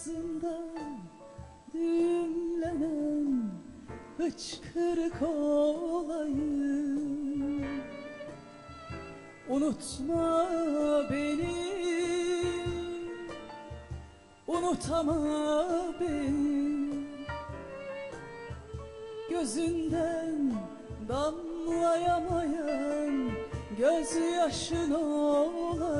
Boğazından düğümlenen hıçkırık olayım. Unutma beni Unutama beni. Gözünden damlayamayan Gözyaşın olayım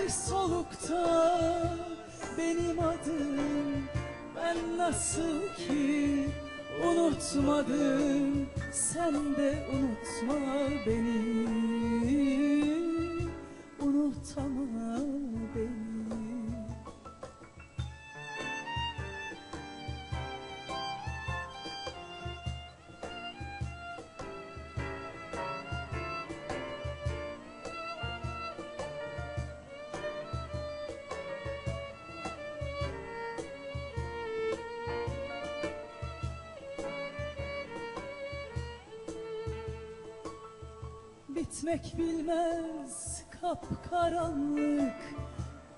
her solukta benim adım. Ben nasıl ki unutmadım sen de unutma beni Bitmek bilmez kapkaranlık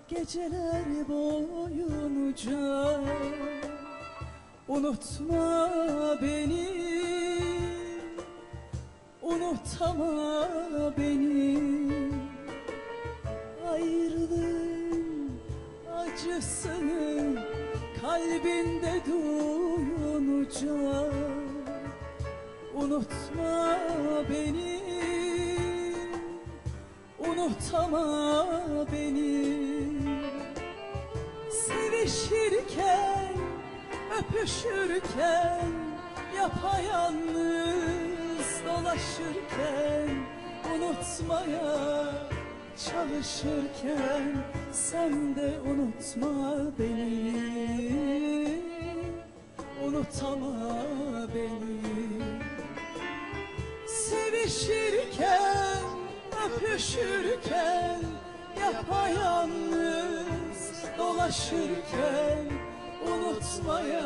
geceler boyunca. Unutma beni, unutama beni. Ayrılığın acısını kalbinde duyunca. Unutma beni Unutama beni. Sevişirken Öpüşürken Yapayalnız dolaşırken Unutmaya çalışırken Sen de unutma beni. Unutama beni. Sevişirken, öpüşürken Yapayalnız dolaşırken Unutmaya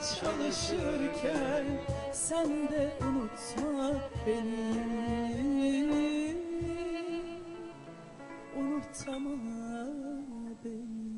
çalışırken Sen de unutma beni. Unutama beni